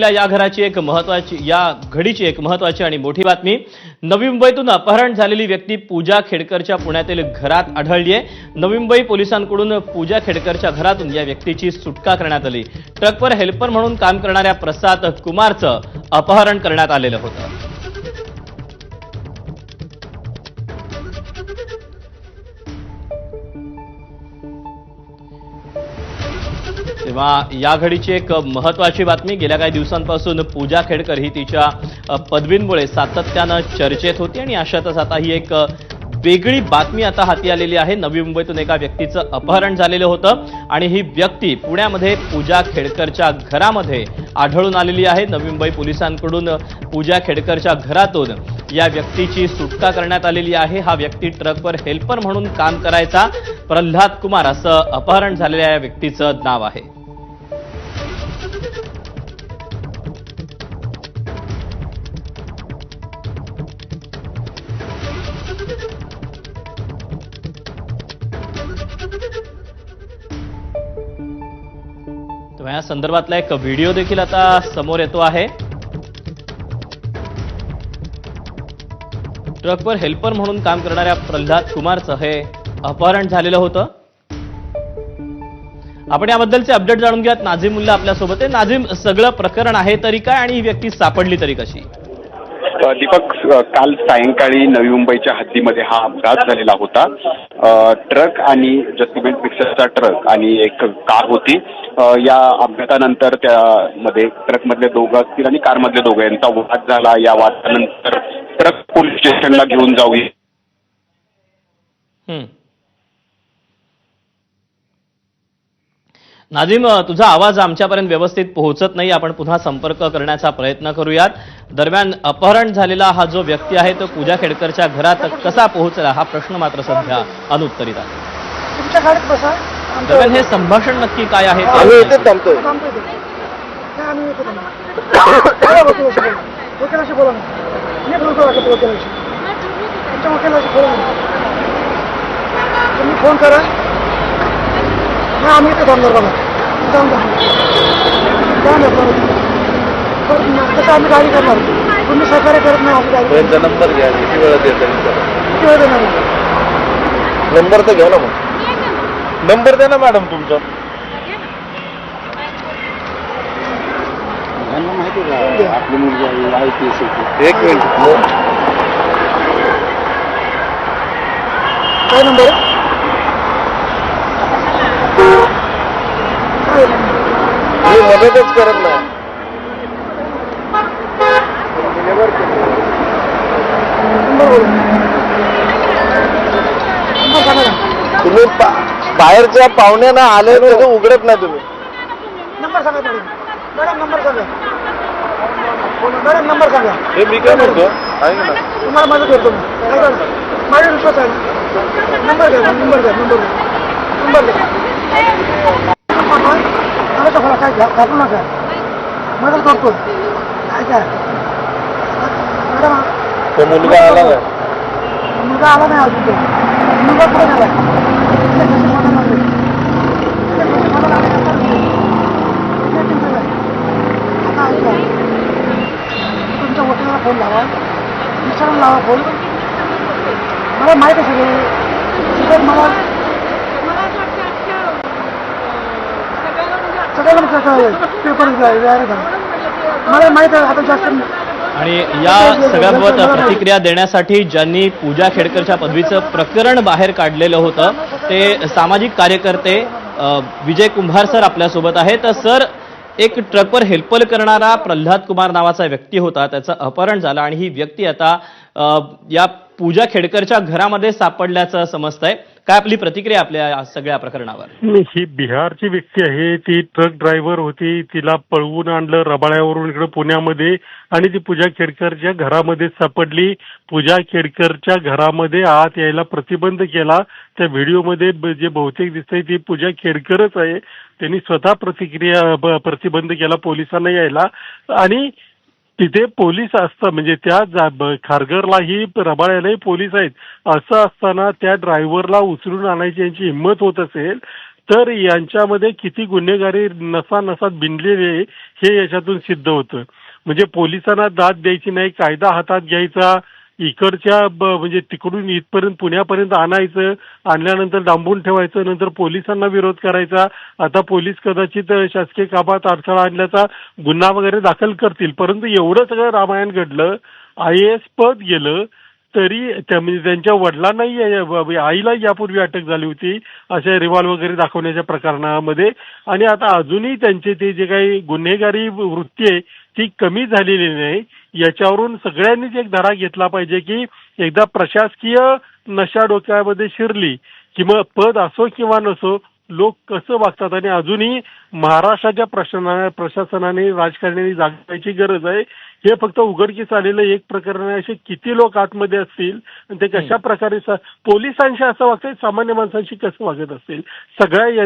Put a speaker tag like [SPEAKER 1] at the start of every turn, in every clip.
[SPEAKER 1] या घराची एक महत्वाची या घडीची एक महत्वाची आणि मोठी बातमी. नवी मुंबईतून अपहरण झालेली व्यक्ती पूजा खेडकरच्या पुण्यातील घरात आढळली आहे. नवी मुंबई पोलिसांकडून पूजा खेडकरच्या घरातून या व्यक्तीची सुटका करण्यात आली. ट्रकवर हेल्पर म्हणून काम करणाऱ्या प्रसाद कुमारचं अपहरण करण्यात आलेलं होतं. तेव्हा या घडीची एक महत्वाची बातमी गेल्या काही दिवसांपासून पूजा खेडकर ही तिच्या पदवींमुळे सातत्यानं चर्चेत होती आणि अशातच आता ही एक वेगळी बातमी आता हाती आलेली आहे. नवी मुंबईतून एका व्यक्तीचं अपहरण झालेलं होतं आणि ही व्यक्ती पुण्यामध्ये पूजा खेडकरच्या घरामध्ये आढळून आलेली आहे. नवी मुंबई पोलिसांकडून पूजा खेडकरच्या घरातून या व्यक्तीची सुटका करण्यात आलेली आहे. हा व्यक्ती ट्रकवर हेल्पर म्हणून काम करायचा. प्रल्हाद कुमार असं अपहरण झालेल्या या व्यक्तीचं नाव आहे. या संदर्भातला एक व्हिडिओ देखील आता समोर येतो आहे. ट्रकवर हेल्पर म्हणून काम करणाऱ्या प्रल्हाद कुमारचं हे अपहरण झालेलं होतं. आपण याबद्दलचे अपडेट जाणून घ्यात नाझीम मुल्ला आपल्यासोबत आहे. नाझीम सगळं प्रकरण आहे तरी काय आणि ही व्यक्ती सापडली तरी कशी?
[SPEAKER 2] दीपक काल सायंकाळी नवी मुंबईच्या हद्दीमध्ये हा अपघात झालेला होता. ट्रक आणि जस्टिमेंट मिक्सरचा ट्रक आणि एक कार होती. या अपघातानंतर त्यामध्ये ट्रकमधले दोघं असतील आणि कारमधले दोघं यांचा वाद झाला. या वादानंतर ट्रक पोलीस स्टेशनला घेऊन जाऊ
[SPEAKER 1] नाझीम तुझा आवाज आमच्यापर्यंत व्यवस्थित पोहोचत नाही. आपण पुन्हा संपर्क करण्याचा प्रयत्न करूयात. दरम्यान अपहरण झालेला हा जो व्यक्ती आहे तो पूजा खेडकरच्या घरात कसा पोहोचला? हा प्रश्न मात्र सध्या अनुत्तरित आहे. दरम्यान हे संभाषण नक्की काय आहे?
[SPEAKER 3] तुम्ही फोन करा. नाही आम्ही इथे थांबणार बघा जाऊन कसं आम्ही गाडी करणार. तुम्ही सहकार्य करत नाही आम्ही गाडी
[SPEAKER 4] त्यांचा नंबर घ्या किती येतं
[SPEAKER 3] किती वेळ देणार?
[SPEAKER 4] नंबर तर घ्या ना मग. नंबर द्या ना मॅडम तुमचा.
[SPEAKER 2] आपली मुलगी पी एस
[SPEAKER 4] एक मिनिट.
[SPEAKER 3] काय नंबर? आहे? काय नंबर?
[SPEAKER 4] मी मदतच करत नाही. तुम्ही पा- बाहेरच्या पाहुण्यांना आले तर उघडत नाही तुम्ही.
[SPEAKER 3] नंबर सांगा मॅडम मॅडम नंबर सांगा. मॅडम नंबर सांगा.
[SPEAKER 4] हे मी काय म्हणतो? ऐक ना
[SPEAKER 3] तुम्हाला मदत करतो मी. विश्वास आहे. नंबर द्या नंबर द्या नंबर द्या नंबर द्या काय घा- घाबरू नका मदत करतो काय काय? मॅडम
[SPEAKER 4] तो मुलगा आला
[SPEAKER 3] मुलगा आला नाही अजून तो. मुलगा कुठे गेला. तुमच्या वकिलाला फोन लावा. विचारून लावा फोन मला माहीत आहे सगळे सगळं मला पेपर मला माहीत आहे आता जास्त
[SPEAKER 1] आणि या सगळ्याबाबत प्रतिक्रिया देण्यासाठी ज्यांनी पूजा खेडकरच्या पदवीचं प्रकरण बाहेर काढलेलं होतं ते सामाजिक कार्यकर्ते विजय कुंभार सर आपल्यासोबत आहेत. तर सर एक ट्रकवर हेल्पर करणारा प्रल्हाद कुमार नावाचा व्यक्ती होता त्याचं अपहरण झालं आणि ही व्यक्ती आता या पूजा खेडकरच्या घरामध्ये सापडल्याचं समजतंय. काय आपली प्रतिक्रिया आपल्या सगळ्या प्रकरणावर?
[SPEAKER 5] ही बिहारची व्यक्ती आहे ती ट्रक ड्रायव्हर होती तिला पळवून आणलं रबाळ्यावरून इकडे पुण्यामध्ये आणि ती पूजा खेडकरच्या घरामध्ये सापडली. पूजा खेडकरच्या घरामध्ये आत यायला प्रतिबंध केला. त्या व्हिडिओमध्ये जे बहुतेक दिसतंय ती पूजा खेडकरच आहे. त्यांनी स्वतः प्रतिक्रिया प्रतिबंध केला पोलिसांना यायला. आणि तिथे पोलीस असतं. म्हणजे त्या जा- ब- खारघरलाही रबाळ्यालाही पोलीस आहेत. असं असताना त्या ड्रायव्हरला उचलून आणायची यांची हिंमत होत असेल तर यांच्यामध्ये किती गुन्हेगारी नसा नसात भिनलेले आहे, हे याच्यातून सिद्ध होतं. म्हणजे पोलिसांना दाद द्यायची नाही कायदा हातात घ्यायचा इकडच्या म्हणजे तिकडून इथपर्यंत पुण्यापर्यंत आणायचं आणल्यानंतर डांबून ठेवायचं नंतर पोलिसांना विरोध करायचा. आता पोलीस कदाचित शासकीय कामात अडथळा आणल्याचा गुन्हा वगैरे दाखल करतील. परंतु एवढं सगळं रामायण घडलं आय एस पद गेलं तरी त्या म्हणजे त्यांच्या वडिलांनाही म्हणजे आईला यापूर्वी अटक झाली होती अशा रिव्हॉल्व वगैरे दाखवण्याच्या प्रकरणामध्ये. आणि आता अजूनही त्यांचे ते जे काही गुन्हेगारी वृत्ती आहे ती कमी झालेली नाही. याच्यावरून सगळ्यांनीच एक धडा घेतला पाहिजे की एकदा प्रशासकीय नशा डोक्यामध्ये शिरली किंवा पद असो किंवा नसो लोक कसं वागतात? आणि अजूनही महाराष्ट्राच्या प्रशासना प्रशासनाने राजकारण्यांनी जागवायची गरज आहे. हे फक्त उघडकीस आलेलं एक प्रकरण आहे. असे किती लोक आतमध्ये असतील? आणि ते कशा प्रकारे पोलिसांशी असं वागतात सामान्य माणसांशी कसं वागत असतील? सगळ्या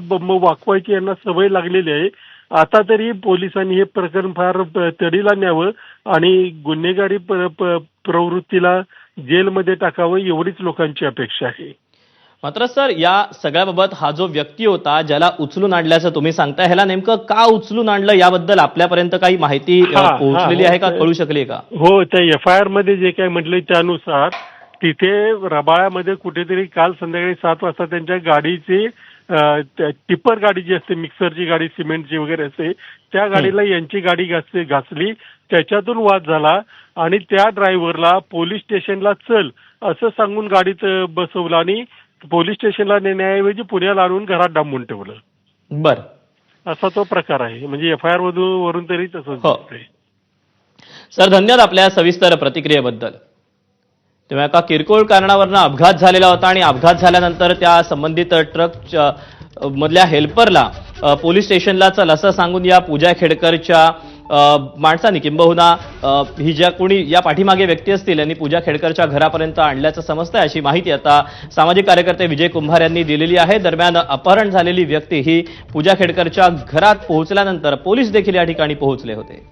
[SPEAKER 5] म- वाकवायची यांना सवय लागलेली आहे. आता तरी पोलिसांनी हे प्रकरण फार तडीला न्यावं आणि गुन्हेगारी प्रवृत्तीला जेलमध्ये टाकावं एवढीच लोकांची अपेक्षा आहे.
[SPEAKER 1] मात्र सर या सगळ्याबाबत हा जो व्यक्ती होता ज्याला उचलून आणल्याचं तुम्ही सांगताय ह्याला नेमकं का उचलून आणलं? याबद्दल आपल्यापर्यंत काही माहिती अ,
[SPEAKER 5] हा,
[SPEAKER 1] पोहोचलेली आहे का. कळू शकली का?
[SPEAKER 5] हो त्या एफ आय आरमध्ये जे काही म्हटलंय त्यानुसार तिथे रबाळ्यामध्ये कुठेतरी काल संध्याकाळी सात वाजता त्यांच्या गाडीची टिप्पर गाडी जी असते मिक्सरची गाडी सिमेंटची वगैरे असते त्या गाडीला यांची गाडी घासली घासली त्याच्यातून वाद झाला आणि त्या ड्रायव्हरला पोलीस स्टेशनला चल असं सांगून गाडीत बसवलं आणि पोलीस स्टेशनला नेण्याऐवजी पुण्याला आणून घरात डांबून ठेवलं
[SPEAKER 1] बर
[SPEAKER 5] असा तो प्रकार आहे म्हणजे एफ आय आर वरून तरी तसंच
[SPEAKER 1] हो.
[SPEAKER 5] दिसतंय.
[SPEAKER 1] सर धन्यवाद आपल्या सविस्तर प्रतिक्रियेबद्दल तेव्हा एका किरकोळ कारणावरनं अपघात झालेला होता आणि अपघात झाल्यानंतर त्या संबंधित ट्रक मधल्या हेल्परला अ, पोलीस स्टेशनला चल असं सांगून या पूजा खेडकरच्या माणसांनी किंबहुना ही ज्या कोणी या पाठीमागे व्यक्ती असतील यांनी पूजा खेडकरच्या घरापर्यंत आणल्याचं समजतंय अशी माहिती आता सामाजिक कार्यकर्ते विजय कुंभार यांनी दिलेली आहे. दरम्यान अपहरण झालेली व्यक्ती ही पूजा खेडकरच्या घरात पोहोचल्यानंतर पोलीस देखील या ठिकाणी पोहोचले होते.